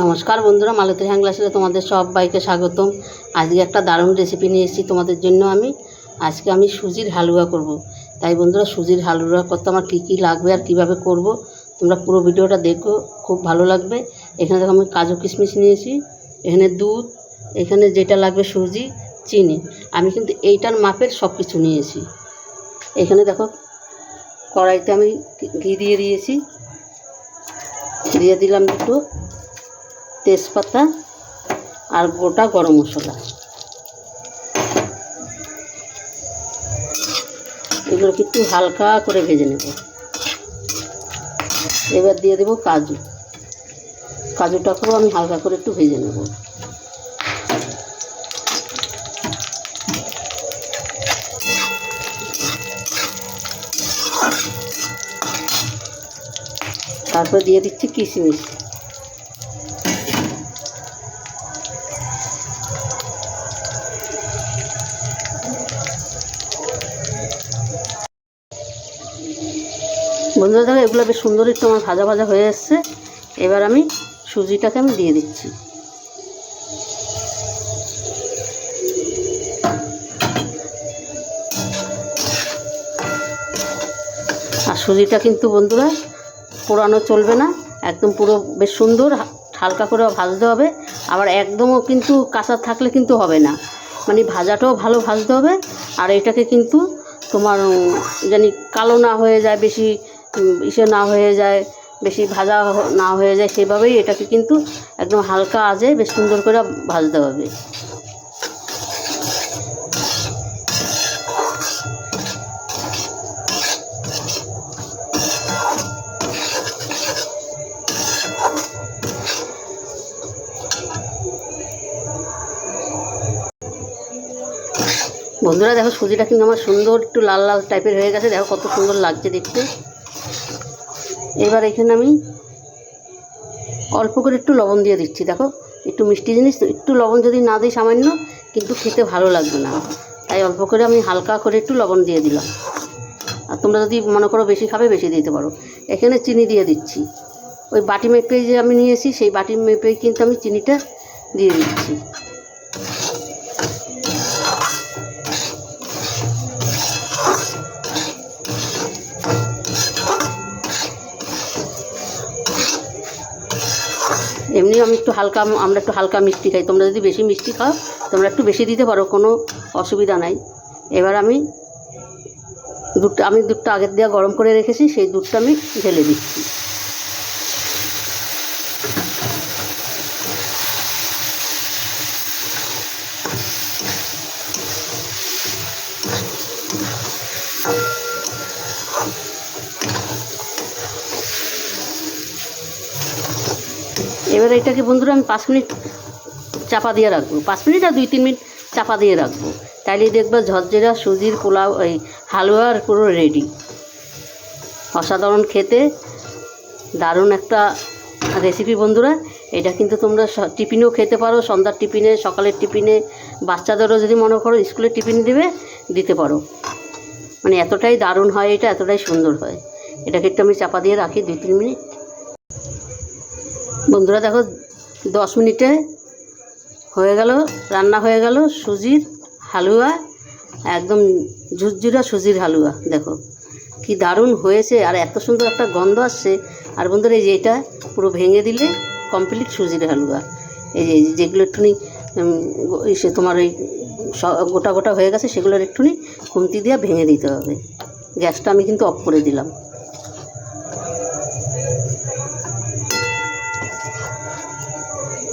নমস্কার বন্ধুরা, মালতী হ্যাংলাসে তোমাদের সব সবাইকে স্বাগতম। আজকে একটা দারুণ রেসিপি নিয়ে এসেছি তোমাদের জন্য আমি। আজকে আমি সুজির হালুয়া করব। তাই বন্ধুরা, সুজির হালুয়া করতে আমার কী কী লাগবে আর কীভাবে করব। তোমরা পুরো ভিডিওটা দেখো, খুব ভালো লাগবে। এখানে দেখো আমি কাজু কিশমিশ নিয়েছি, এখানে দুধ, এখানে যেটা লাগবে সুজি, চিনি। আমি কিন্তু এইটার মাপের সব কিছু নিয়েছি। এখানে দেখো, কড়াইতে আমি ঘি দিয়ে দিয়েছি। দিয়ে দিলাম দুটো তেজপাতা আর গোটা গরম মশলা। এগুলো একটু হালকা করে ভেজে নেব। এবার দিয়ে দেবো কাজু। কাজুটাকেও আমি হালকা করে একটু ভেজে নেব। তারপর দিয়ে দিচ্ছি কিশমিশ। বন্ধুরা দেখো, এগুলো বেশ সুন্দর একটু আমার ভাজা ভাজা হয়ে এসছে। এবার আমি সুজিটাকে আমি দিয়ে দিচ্ছি। আর সুজিটা কিন্তু বন্ধুরা পোড়ানো চলবে না, একদম পুরো বেশ সুন্দর, হালকা করে ভাজতে হবে। আবার একদমও কিন্তু কাঁচা থাকলে কিন্তু হবে না। মানে ভাজাটাও ভালো ভাজতে হবে। আর এটাকে কিন্তু তোমার জানি কালো না হয়ে যায়, বেশি ইসে না হয়ে যায়, বেশি ভাজা না হয়ে যায় সেভাবেই এটাকে কিন্তু একদম হালকা আজে বেশ সুন্দর করে ভাজতে হবে। বন্ধুরা দেখো সুজিটা কিন্তু আমার সুন্দর একটু লাল লাল টাইপের হয়ে গেছে, দেখো কত সুন্দর লাগছে দেখতে। এবার এখানে আমি অল্প করে একটু লবণ দিয়ে দিচ্ছি, দেখো। একটু মিষ্টি জিনিস, তো একটু লবণ যদি না দিই সামান্য, কিন্তু খেতে ভালো লাগবে না। তাই অল্প করে আমি হালকা করে একটু লবণ দিয়ে দিলাম। আর তোমরা যদি মনে করো বেশি খাবে, বেশি দিতে পারো। এখানে চিনি দিয়ে দিচ্ছি। ওই বাটি মেপে যে আমি নিয়েছি, সেই বাটি মেপে কিন্তু আমি চিনিটা দিয়ে দিচ্ছি। এমনি আমি একটু হালকা, আমরা একটু হালকা মিষ্টি খাই। তোমরা যদি বেশি মিষ্টি খাও, তোমরা একটু বেশি দিতে পারো, কোনো অসুবিধা নাই। এবার আমি দুধটা আমি দুধটা আগের দেওয়া গরম করে রেখেছি, সেই দুধটা আমি ঢেলে দিচ্ছি। এবার এটাকে বন্ধুরা আমি পাঁচ মিনিট চাপা দিয়ে রাখব। পাঁচ মিনিট আর দুই তিন মিনিট চাপা দিয়ে রাখব। তাইলে দেখবে ঝরঝরা সুজির পোলাও, এই হালুয়ার পুরো রেডি অসাধারণ খেতে। দারুণ একটা রেসিপি বন্ধুরা। এটা কিন্তু তোমরা টিফিনেও খেতে পারো, সন্ধ্যার টিফিনে, সকালের টিফিনে। বাচ্চাদেরও যদি মনে করো স্কুলের টিফিন দেবে, দিতে পারো। মানে এতটাই দারুণ হয় এটা, এতটাই সুন্দর হয়। এটাকে একটু আমি চাপা দিয়ে রাখি, দুই তিন মিনিট। বন্ধুরা দেখো, দশ মিনিটে হয়ে গেল, রান্না হয়ে গেল, সুজির হালুয়া, একদম ঝুরঝুরা সুজির হালুয়া, দেখো। কি দারুণ হয়েছে, আর এত সুন্দর একটা গন্ধ আসছে। আর বন্ধুরা, এই যে এটা পুরো ভেঙে দিলে কমপ্লিট সুজির হালুয়া। এই যে যেগুলো গো- ইসে তোমার ওই স- গোটা গোটা হয়ে গেছে, সেগুলোর একটুখানি খুন্তি দিয়ে ভেঙে দিতে হবে। গ্যাসটা আমি কিন্তু অফ করে দিলাম।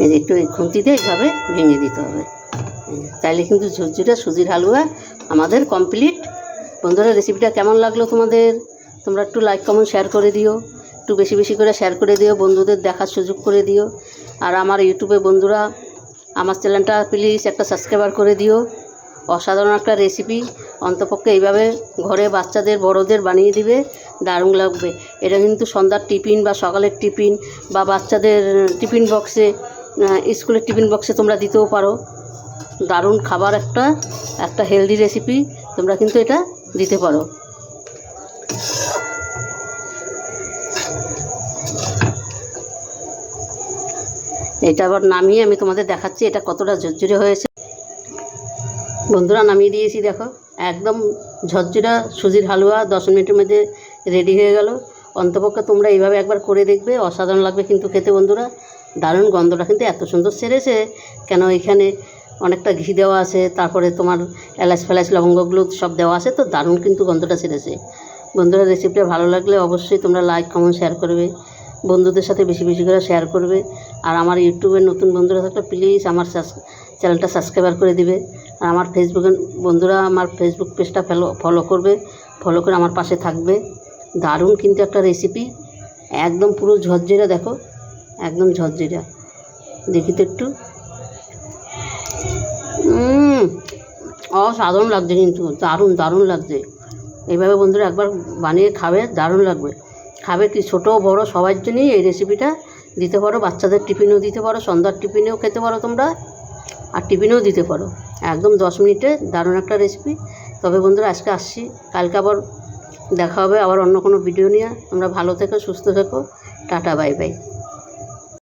এই যে একটু এই খুন্তি দিয়ে এইভাবে ভেঙে দিতে হবে। তাইলে কিন্তু ঝুরঝুরা সুজির হালুয়া আমাদের কমপ্লিট বন্ধুরা রেসিপিটা কেমন লাগল তোমাদের? তোমরা একটু লাইক কমেন্ট শেয়ার করে দিও। একটু বেশি বেশি করে শেয়ার করে দিও, বন্ধুদের দেখার সুযোগ করে দিও। আর আমার ইউটিউবে বন্ধুরা, আমার চ্যানেলটা প্লিজ একটা সাবস্ক্রাইবার করে দিও। অসাধারণ একটা রেসিপি অন্তপক্ষে এইভাবে ঘরে বাচ্চাদের, বড়দের বানিয়ে দিবে, দারুণ লাগবে। এটা কিন্তু সন্ধ্যার টিফিন বা সকালের টিফিন বা বাচ্চাদের টিফিন বক্সে স্কুলের টিফিন বক্সে তোমরা দিতেও পারো। দারুণ খাবার একটা একটা হেলদি রেসিপি তোমরা কিন্তু এটা দিতে পারো। এটা আবার নামিয়ে আমি তোমাদের দেখাচ্ছি, এটা কতটা ঝরঝরে হয়েছে। বন্ধুরা, নামিয়ে দিয়েছি, দেখো। একদম ঝরঝরা সুজির হালুয়া, দশ মিনিটের মধ্যে রেডি হয়ে গেল। অন্তপক্ষে তোমরা এইভাবে একবার করে দেখবে, অসাধারণ লাগবে কিন্তু খেতে বন্ধুরা। দারুণ গন্ধটা। কিন্তু এত সুন্দর সেরেছে কেন এখানে অনেকটা ঘি দেওয়া আছে, তারপরে তোমার এলাচ ফেলাচ, লবঙ্গগুলো সব দেওয়া আছে, তো দারুণ কিন্তু গন্ধটা সেরেছে বন্ধুরা রেসিপিটা ভালো লাগলে অবশ্যই তোমরা লাইক কমেন্ট শেয়ার করবে। বন্ধুদের সাথে বেশি বেশি করে শেয়ার করবে। আর আমার ইউটিউবের নতুন বন্ধুরা থাকলে প্লিজ আমার চ্যানেলটা সাবস্ক্রাইবার করে দিবে। আর আমার ফেসবুকের বন্ধুরা, আমার ফেসবুক পেজটা ফলো ফলো করবে। ফলো করে আমার পাশে থাকবে। দারুণ কিন্তু একটা রেসিপি একদম পুরো ঝরঝরা দেখো। একদম ঝরঝরা। দেখি তো একটু। অসাধারণ লাগছে কিন্তু, দারুণ দারুণ লাগছে। এইভাবে বন্ধুরা একবার বানিয়ে খাবে, দারুণ লাগবে। খাবে কি ছোটো, বড়, সবার জন্যই এই রেসিপিটা দিতে পারো, বাচ্চাদের টিফিনেও দিতে পারো, সন্ধ্যার টিফিনেও খেতে পারো তোমরা। আর টিফিনেও দিতে পারো। একদম দশ মিনিটে দারুণ একটা রেসিপি তবে বন্ধুরা আজকে আসছি। কালকে আবার দেখা হবে, আবার অন্য কোনো ভিডিও নিয়ে। তোমরা ভালো থেকো, সুস্থ থেকো। Tata, bye bye.